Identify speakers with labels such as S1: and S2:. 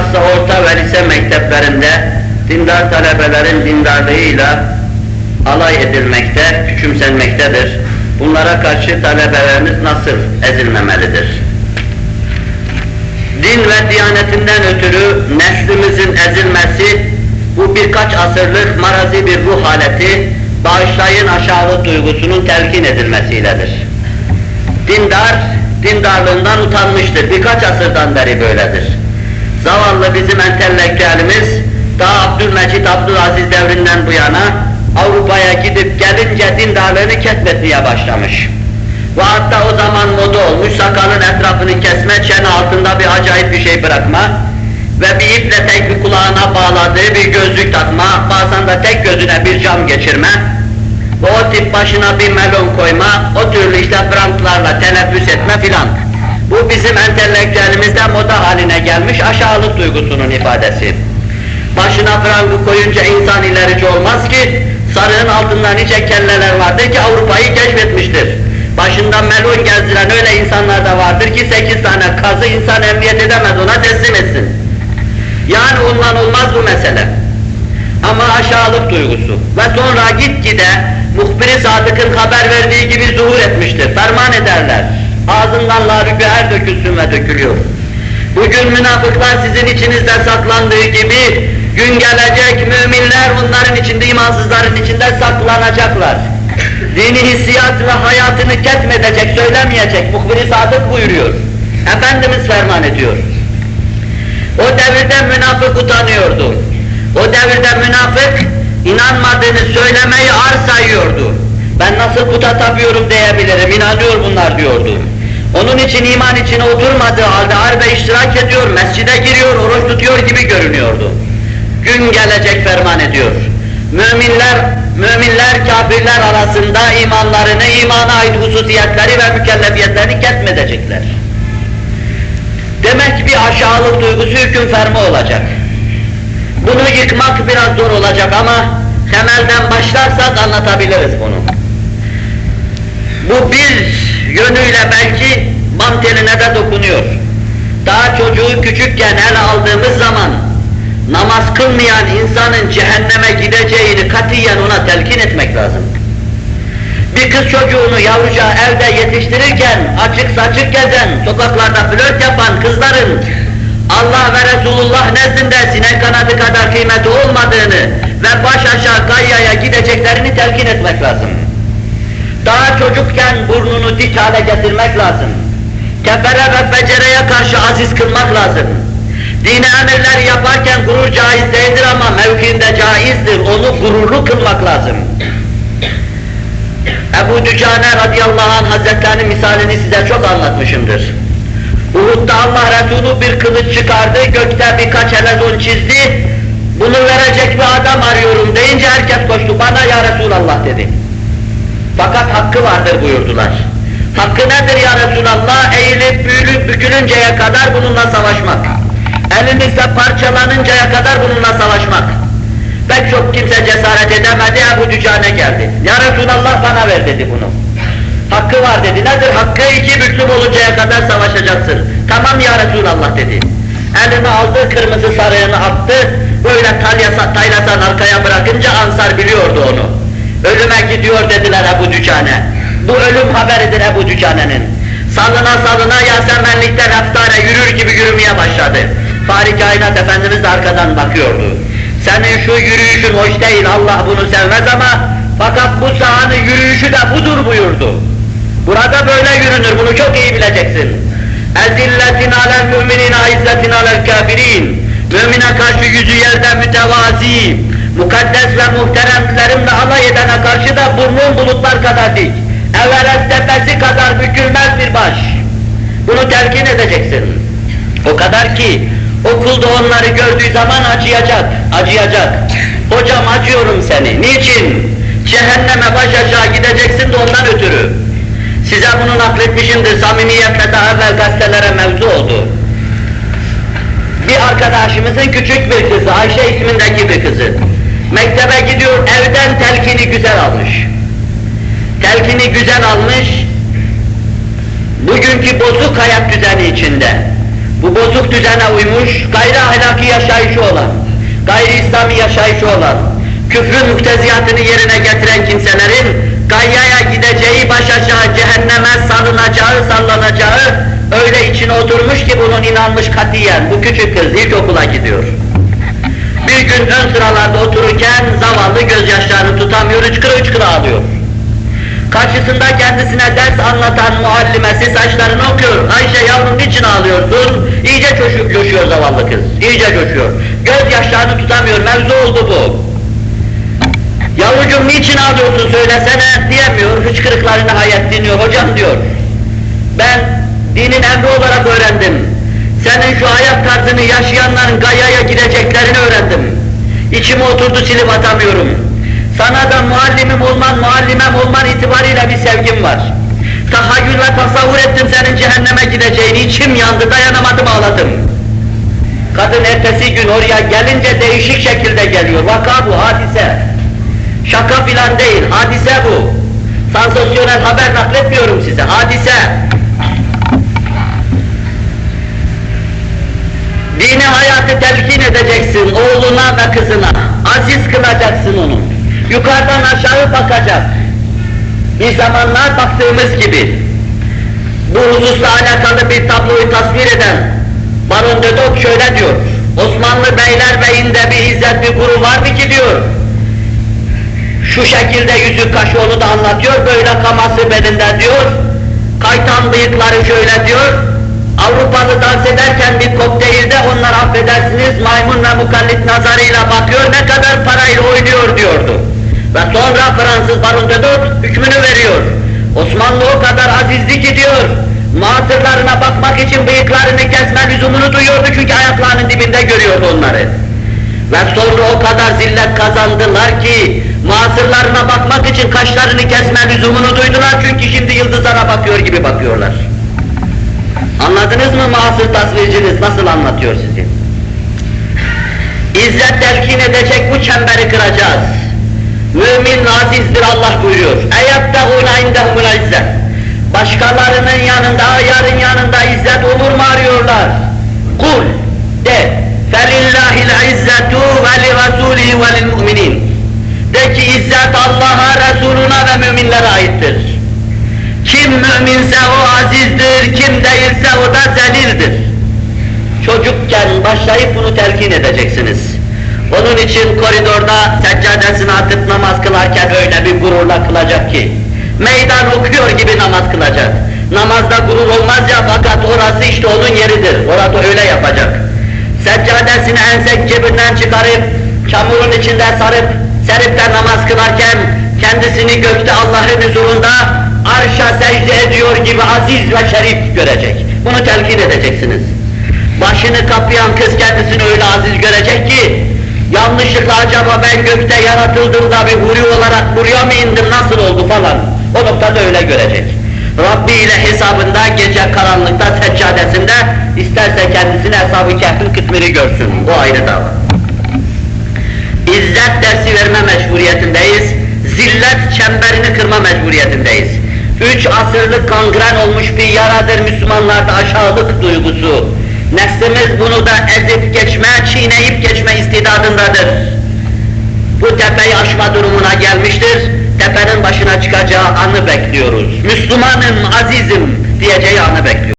S1: bilhassa orta ve lise mekteplerinde dindar talebelerin dindarlığıyla alay edilmekte, küçümsenmektedir. Bunlara karşı talebelerimiz nasıl ezilmemelidir? Din ve diyanetinden ötürü neslimizin ezilmesi bu birkaç asırlık marazi bir ruh haleti, bağışlayın aşağılık duygusunun telkin edilmesiyledir. Dindar, dindarlığından utanmıştır. Birkaç asırdan beri böyledir. Zavallı bizim entelektüelimiz, daha Abdülmecit Abdülaziz devrinden bu yana Avrupa'ya gidip gelince dindarlığını ketmetmeye başlamış. Ve hatta o zaman moda olmuş sakalın etrafını kesme, çene altında bir acayip bir şey bırakma ve bir iple tek bir kulağına bağladığı bir gözlük takma, bazen de tek gözüne bir cam geçirme ve o tip başına bir melon koyma, o türlü işte brandlarla teneffüs etme filan. Bu bizim entelektüelimizde moda haline gelmiş aşağılık duygusunun ifadesi. Başına frangı koyunca insan ilerici olmaz ki, sarığın altında nice kelleler vardır ki Avrupa'yı keşfetmiştir. Başında melon gezdiren öyle insanlar da vardır ki sekiz tane kazı insan emniyet edemez ona teslim etsin. Yani ondan olmaz bu mesele. Ama aşağılık duygusu ve sonra gitgide muhbiri sadıkın haber verdiği gibi zuhur etmiştir. Ferman ederler. Ağzından larügüher dökülsün ve dökülüyor. Bugün münafıklar sizin içinizde saklandığı gibi gün gelecek müminler onların içinde, imansızların içinde saklanacaklar. Dini hissiyat ve hayatını ketmedecek, söylemeyecek. Muhbir-i Sadık buyuruyor. Efendimiz ferman ediyor. O devirde münafık utanıyordu. O devirde münafık inanmadığını söylemeyi ar sayıyordu. Ben nasıl puta tapıyorum diyebilirim, inanıyor bunlar diyordu. Onun için iman içine oturmadığı halde harbe iştirak ediyor, mescide giriyor, oruç tutuyor gibi görünüyordu. Gün gelecek ferman ediyor. Müminler, müminler kafirler arasında imanlarını, imana ait hususiyetleri ve mükellefiyetlerini ketmedecekler. Demek bir aşağılık duygusu hüküm ferma olacak. Bunu yıkmak biraz zor olacak ama temelden başlarsak anlatabiliriz bunu. Bu bir yönüyle belki manteline de dokunuyor. Daha çocuğu küçükken ele aldığımız zaman namaz kılmayan insanın cehenneme gideceğini katiyen ona telkin etmek lazım. Bir kız çocuğunu yavruca evde yetiştirirken açık saçık gezen, sokaklarda flört yapan kızların Allah ve Resulullah nezdinde sinek kanadı kadar kıymeti olmadığını ve baş aşağı gayyaya gideceklerini telkin etmek lazım. Daha çocukken burnunu dik hale getirmek lazım. Kefere ve becereye karşı aziz kılmak lazım. Dine emirler yaparken gurur caiz değildir ama mevkiinde caizdir. Onu gururlu kılmak lazım. Ebu Dücane radıyallahu anh hazretlerinin misalini size çok anlatmışımdır. Uhud'da Allah Resulü bir kılıç çıkardı, gökte birkaç helezon çizdi. Bunu verecek bir adam arıyorum deyince herkes koştu. Bana ya Resulallah dedi. Hakkı vardır buyurdular. Hakkı nedir ya Resulallah? Eğilip büyülüp bükülünceye kadar bununla savaşmak. Elinizde parçalanıncaya kadar bununla savaşmak. Pek çok kimse cesaret edemedi, Ebu Dücane geldi. Ya Resulallah bana ver dedi bunu. Hakkı var dedi. Nedir? Hakkı iki büklüm oluncaya kadar savaşacaksın. Tamam ya Resulallah dedi. Elini aldı, kırmızı sarığını attı. Böyle talyasa, taylasan arkaya bırakınca Ansar biliyordu onu. Ölüme gidiyor dediler Ebu Dücane. Bu ölüm haberidir Ebu Dücane'nin. Salına salına Yasemenlikten Eftar'e yürür gibi yürümeye başladı. Fahri Kainat Efendimiz de arkadan bakıyordu. Senin şu yürüyüşün hoş değil, Allah bunu sevmez ama fakat bu sahanın yürüyüşü de budur buyurdu. Burada böyle yürünür, bunu çok iyi bileceksin. اَذِلَّةٍ عَلَى الْمُؤْمِنِينَ عِزَّةٍ عَلَى الْكَافِرِينَ Mümine karşı yüzü yerde mütevazi, mukaddes ve muhteremlerimle alay edene karşı da burnun bulutlar kadar dik, Everest tepesi kadar bükülmez bir baş. Bunu telkin edeceksin. O kadar ki, okulda onları gördüğü zaman acıyacak, acıyacak. Hocam acıyorum seni, niçin? Cehenneme baş aşağı gideceksin de ondan ötürü. Size bunu nakletmişimdir, samimiyetle daha evvel gazetelere mevzu oldu. Arkadaşımızın küçük bir kızı, Ayşe ismindeki bir kızı. Mektebe gidiyor, evden telkini güzel almış. Telkini güzel almış, bugünkü bozuk hayat düzeni içinde, bu bozuk düzene uymuş, gayri ahlaki yaşayışı olan, gayri İslami yaşayışı olan, küfrün mukteziyatını yerine getiren kimselerin gayyaya gideceği, baş aşağı cehenneme salınacağı, sallanacağı öyle içine oturmuş ki bunun inanmış katiyen. Bu küçük kız ilkokula gidiyor. Bir gün ön sıralarda otururken zavallı gözyaşlarını tutamıyor, hıçkıra hıçkıra ağlıyor. Karşısında kendisine ders anlatan muallimesi saçlarını okuyor. Ayşe yavrum niçin ağlıyorsun? İyice coşup coşuyor zavallı kız. İyice coşuyor. Gözyaşlarını tutamıyor. Mevzu oldu bu. Yavrucuğum niçin ağlıyorsun söylesene diyemiyor. Hıçkırıkları nihayet dinliyor. Hocam diyor. Ben dinin emri olarak öğrendim. Senin şu hayat tarzını yaşayanların gayaya gideceklerini öğrendim. İçime oturdu silip atamıyorum. Sana da muallimim olman, muallimem olman itibariyle bir sevgim var. Tahayyül ve tasavvur ettim senin cehenneme gideceğini, içim yandı, dayanamadım ağladım. Kadın ertesi gün oraya gelince değişik şekilde geliyor. Vaka bu, hadise. Şaka filan değil, hadise bu. Sansasyonel haber nakletmiyorum size, hadise. Dini hayatı telkin edeceksin oğluna ve kızına. Aziz kılacaksın onu. Yukarıdan aşağı bakacak. Bir zamanlar baktığımız gibi bu hususla alakalı bir tabloyu tasvir eden Baron de Dock şöyle diyor. Osmanlı beylerbeyinde bir izzet bir gurur vardı ki diyor. Şu şekilde yüzük kaşı onu da anlatıyor. Böyle kaması belinde diyor. Kaytan bıyıkları şöyle diyor. Avrupalı dans ederken bir kokteylde onlar affedersiniz maymun ve mukallit nazarıyla bakıyor ne kadar parayla oynuyor diyordu. Ve sonra Fransız Baron de Dock hükmünü veriyor. Osmanlı o kadar azizdi ki diyor, matırlarına bakmak için bıyıklarını kesme lüzumunu duyuyordu çünkü ayaklarının dibinde görüyordu onları. Ve sonra o kadar zillet kazandılar ki, masırlarına bakmak için kaşlarını kesme lüzumunu duydular çünkü şimdi yıldızlara bakıyor gibi bakıyorlar. Anladınız mı masır tasvirciniz nasıl anlatıyor sizi? İzzet telkin edecek bu çemberi kıracağız. Mümin azizdir Allah buyuruyor. اَيَبْتَغُونَ اِنْدَهُمُ الْاِزَّةِ Başkalarının yanında, yarın yanında izzet olur mu arıyorlar? Kul de فَلِلَّهِ الْعِزَّةُ وَلِرَسُولِهِ وَلِلْمُؤْمِنِينَ De ki izzet Allah'a, Resuluna ve müminlere aittir. Kim müminse o azizdir, kim değilse o da zelildir. Çocukken başlayıp bunu telkin edeceksiniz. Onun için koridorda seccadesini atıp namaz kılarken öyle bir gururla kılacak ki, meydan okuyor gibi namaz kılacak. Namazda gurur olmaz ya fakat orası işte onun yeridir. Orada öyle yapacak. Seccadesini ensek cebinden çıkarıp, çamurun içinde sarıp, serip de namaz kılarken, kendisini gökte Allah'ın huzurunda arşa secde ediyor gibi aziz ve şerif görecek. Bunu telkin edeceksiniz. Başını kapayan kız kendisini öyle aziz görecek ki, yanlışlıkla acaba ben gökte yaratıldığımda bir huri olarak buraya mı indim, nasıl oldu falan. O noktada öyle görecek. Rabbi ile hesabında gece karanlıkta seccadesinde isterse kendisine hesabı kehfin kısmını görsün. Bu ayrı dava. İzzet dersi verme mecburiyetindeyiz. Zillet çemberini kırma mecburiyetindeyiz. Üç asırlık kangren olmuş bir yaradır Müslümanlarda aşağılık duygusu. Neslimiz bunu da ezip geçme, çiğneyip geçme istidadındadır. Bu tepeyi aşma durumuna gelmiştir. Tepenin başına çıkacağı anı bekliyoruz. Müslümanım, azizim diyeceği anı bekliyoruz.